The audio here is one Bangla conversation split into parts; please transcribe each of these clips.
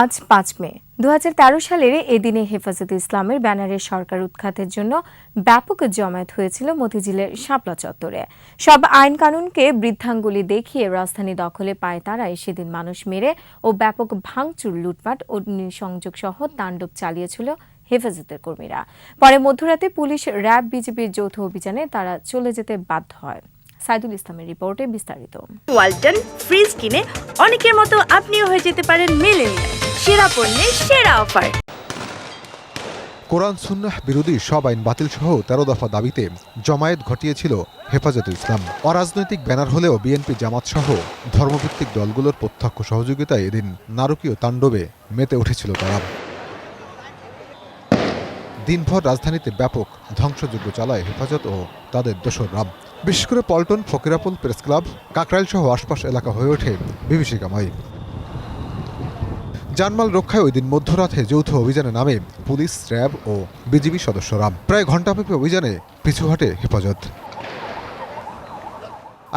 আজ পাঁচ মে। দু হাজার তেরো সালের এদিনে হেফাজতে ইসলামের ব্যানারে সরকার উৎখাতের জন্য ব্যাপক জমায়েত হয়েছিল মতিঝিলের শাপলা চত্বরে। সব আইন কানুনকে বৃদ্ধাঙ্গুলি দেখিয়ে রাজধানী দখলে পায় তারাই সেদিন মানুষ মেরে ও ব্যাপক ভাঙচুর, লুটপাট ও সংযোগ সহ তাণ্ডব চালিয়েছিল হেফাজতের কর্মীরা। পরে মধ্যরাতে পুলিশ, র্যাব, বিজেপির যৌথ অভিযানে তারা চলে যেতে বাধ্য হয়। সাইদুল ইসলামের রিপোর্টে বিস্তারিত। ওয়ালটন ফ্রিজ কিনে অনেকের মতো আপনিও হয়ে যেতে পারেন মেলেনিয়া সেরা পণ্যের সেরা অফার। কোরআন সুন্নাহ বিরোধী সব আইন বাতিল সহ তেরো দফা দাবিতে জমায়েত ঘটিয়েছিল হেফাজতে ইসলাম। অরাজনৈতিক ব্যানার হলেও বিএনপি জামাত সহ ধর্মভিত্তিক দলগুলোর প্রত্যক্ষ সহযোগিতায় এদিন নারকীয় তাণ্ডবে মেতে উঠেছিল তারা। দিনভর রাজধানীতে ব্যাপক ধ্বংসযজ্ঞ চালায় হেফাজত ও তাদের দোসররাম বিশেষ করে পল্টন ফকিরাপুল প্রেস ক্লাব, কাকরাইল সহ আশপাশ এলাকা হয়ে ওঠে বিভীষিকাময়। জানমাল রক্ষায় ওই দিন মধ্যরাতে যৌথ অভিযানে নামে পুলিশ, র্যাব ও বিজিবি সদস্যরা। প্রায় ঘণ্টাব্যাপী অভিযানে পিছু হটে হেফাজত।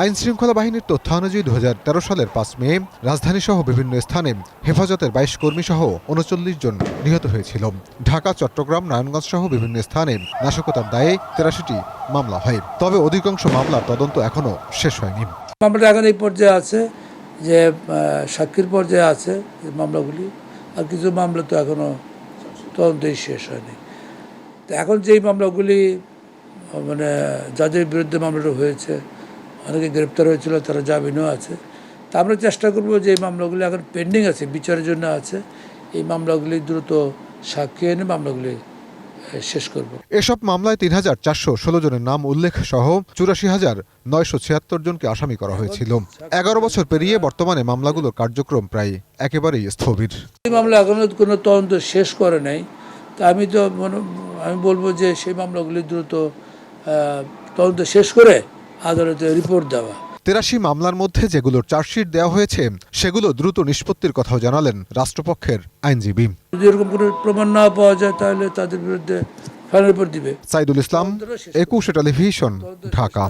আইন শৃঙ্খলা বাহিনীর তথ্য অনুযায়ী দু হাজার তেরো সালের পাঁচ মে রাজধানী সহ বিভিন্ন স্থানে হেফাজতের বাইশ কর্মী সহ উনচল্লিশ জন নিহত হয়েছিল। ঢাকা, চট্টগ্রাম, নারায়ণগঞ্জ সহ বিভিন্ন স্থানে নাশকতার দায়ে তেরাশিটি মামলা হয়। তবে অধিকাংশ মামলার তদন্ত এখনও শেষ হয়নি। মামলাটা এখন এই পর্যায়ে আছে। যে সাক্ষীর পর্যায়ে আছে মামলাগুলি, আর কিছু মামলা তো এখনও তদন্তই শেষ হয়নি। তো এখন যেই মামলাগুলি মানে যাদের বিরুদ্ধে মামলাটা হয়েছে, অনেকে গ্রেপ্তার হয়েছিল, তারা জামিনও আছে। তা আমরা চেষ্টা করব যে এই মামলাগুলি এখন পেন্ডিং আছে, বিচারের জন্য আছে, এই মামলাগুলি দ্রুত সাক্ষী এনে মামলাগুলি শেষ করব। এসব মামলায় তিন হাজার চারশো ষোলো জনের নাম উল্লেখ সহ চুরাশি হাজার নয়শো ছিয়াত্তর জনকে আসামি করা হয়েছিল। এগারো বছর পেরিয়ে বর্তমানে মামলাগুলোর কার্যক্রম প্রায় একেবারেই স্থবির। এই মামলা এখনও কোনো তদন্ত শেষ করে নাই। তা আমি তো মনে আমি বলব যে সেই মামলাগুলি দ্রুত তদন্ত শেষ করে আদালতে রিপোর্ট দেওয়া। তেরাশি মামলার মধ্যে যেগুলোর চার্জশিট দেওয়া হয়েছে সেগুলো দ্রুত নিষ্পত্তির কথাও জানালেন রাষ্ট্রপক্ষের আইনজীবী যদি এরকম কোনো প্রমাণ না পাওয়া যায় তাহলে তাদের বিরুদ্ধে সাইদুল ইসলাম একুশে টেলিভিশন ঢাকা